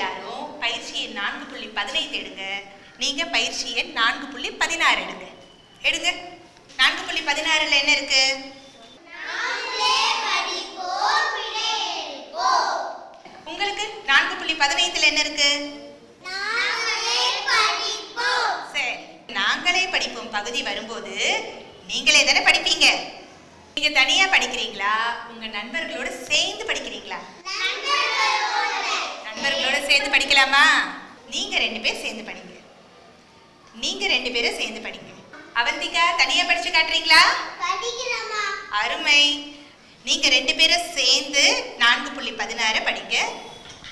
எல்லாரும் பயிற்சி எண் நான்கு புள்ளி பதினைந்து எடுங்க. நீங்கள் பயிற்சி எண் நான்கு புள்ளி பதினாறு எடுங்க. எடுங்க. நான்கு புள்ளி பதினாறில் என்ன இருக்கு? உங்களுக்கு நான்கு புள்ளி பதினைந்துல என்ன இருக்கு? நாங்களே படிப்போம். பகுதி வரும்போது நீங்களே தானே படிப்பீங்க. நீங்க தனியா படிக்கிறீங்களா? உங்க நண்பர்களோட சேர்ந்து படி நண்பர்களோட சேர்ந்து படிக்கலாமா? நீங்க ரெண்டு பேர் சேர்ந்து படிங்க. நீங்க ரெண்டு பேரும் சேர்ந்து படிங்க. அவந்திகா தனியா படிச்சு காட்டுறீங்களா? அருமை. நீங்க ரெண்டு பேரும் சேர்ந்து நான்கு புள்ளி பதினாறு படிங்க.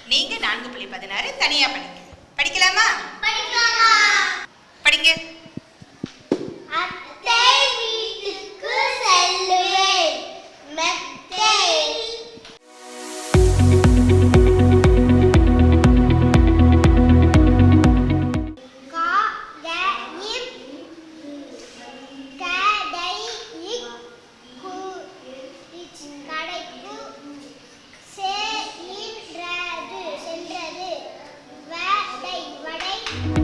நீங்க நான்கு புள்ளி பதினாறு தனியா படிங்க. படிக்கலாமா? படிங்க. வடை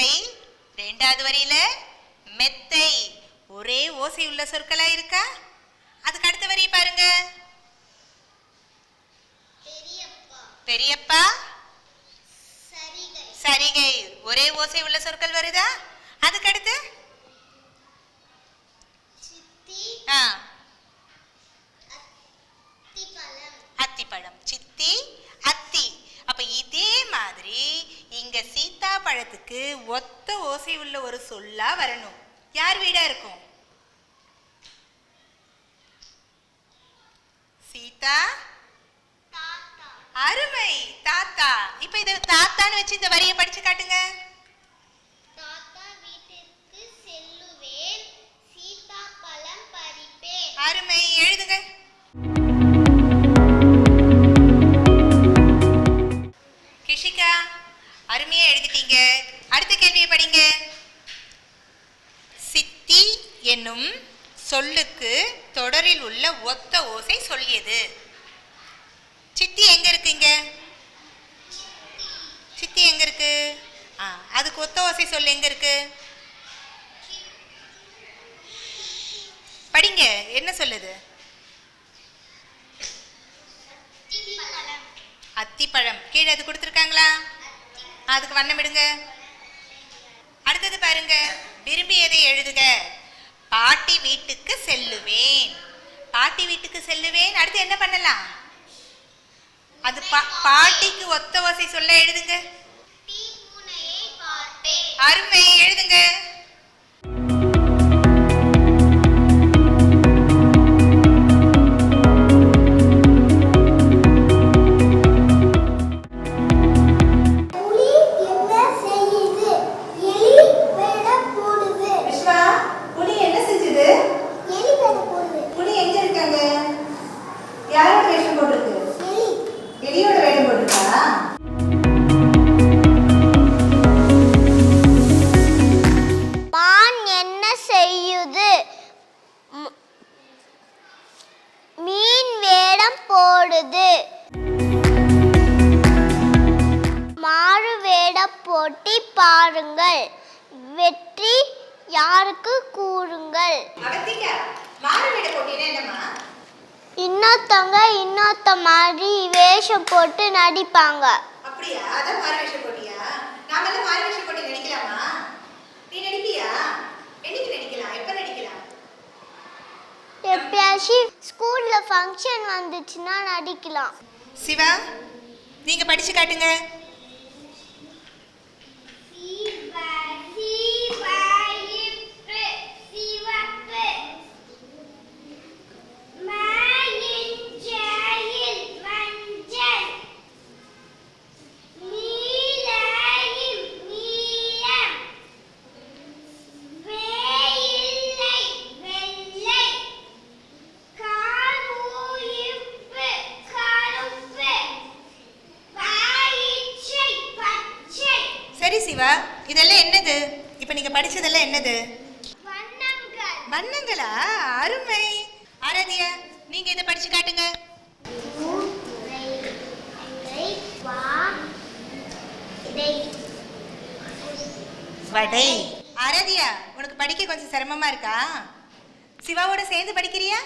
அத்தை ரெண்டாவது வரியில மெத்தை. ஒரே ஓசை உள்ள சொற்களா இருக்கா? அதுக்கு அடுத்த வரி பாருங்க. பெரியப்பா. சரிகை. ஒரே ஓசை உள்ள சொற்கள் வருதா? அதுக்கு அடுத்து? ஆ அத்திப்பழம் அத்திப்பழம் சித்தி அத்தி அப்ப இதே மாதிரி இங்க சீதா பழத்துக்கு ஒத்த ஓசை உள்ள ஒரு சொல்லா வரணும். யார் வீடா இருக்கும்? சீதா? அருமை தாத்தா. இப்ப இத தாத்தான்னு வச்சு இந்த வரியை படிச்சு காட்டுங்க. அடுத்த கேள்வியை படிங்க. சித்தி என்னும் சொல்லுக்கு தொடரில் உள்ள ஒத்த ஓசை சொல்லியது. சித்தி எங்க இருக்குங்க? சித்தி எங்க இருக்கு? ஆ அதுக்கு ஒத்த ஓசை சொல் எங்க இருக்கு? படிங்க என்ன சொல்லுது? அத்திப்பழம். கீழே அது கொடுத்துருக்காங்களா? அதுக்கு வண்ணம் இடுங்க பாருங்க. விரும்பியதை எழுதுக? பாட்டி வீட்டுக்கு செல்லுவேன். பாட்டி வீட்டுக்கு செல்லுவேன். அடுத்து என்ன பண்ணலாம்? அது பாட்டிக்கு ஒத்த ஓசை சொல்ல எழுதுங்க. அருமை. எழுதுங்க. வேஷம் போட்டிருக்கு. எலி எலியோட வேடம் போட்டிருக்கா? மான் என்ன செய்யுது? மீன் வேடம் போடுது. மாறு வேட போட்டி பாருங்கள். வெற்றி யாருக்கு கூறுங்கள்? மாறு வேட போட்டினா என்னம்மா? இன்னொருத்தவங்க இன்னொருத்த மாதிரி வேஷம் போட்டு நடிப்பாங்க. அப்படியா? அதான் மாறு வேஷ போட்டியா? நாம எல்லாம் மாறு வேஷ போட்டி நடிக்கலாமா? நீ நடிப்பியா? என்னைக்கு நடிக்கலாம்? எப்ப நடிக்கலாம்? எப்பயாச்சும் ஸ்கூல்ல ஃபங்க்ஷன் வந்துச்சுன்னா நடிக்கலாம். சிவா நீங்க படிச்சு காட்டுங்க சரி சிவா இதெல்லாம் என்னது? இப்போ நீங்க படிச்சதெல்லாம் என்னது? வண்ணங்களா? அருமை. ஆராதியா நீங்க இதை படிச்சு காட்டுங்க. வடை. ஆராதியா உனக்கு படிக்க கொஞ்சம் சிரமமா இருக்கா? சிவாவோட சேர்ந்து படிக்கிறியா?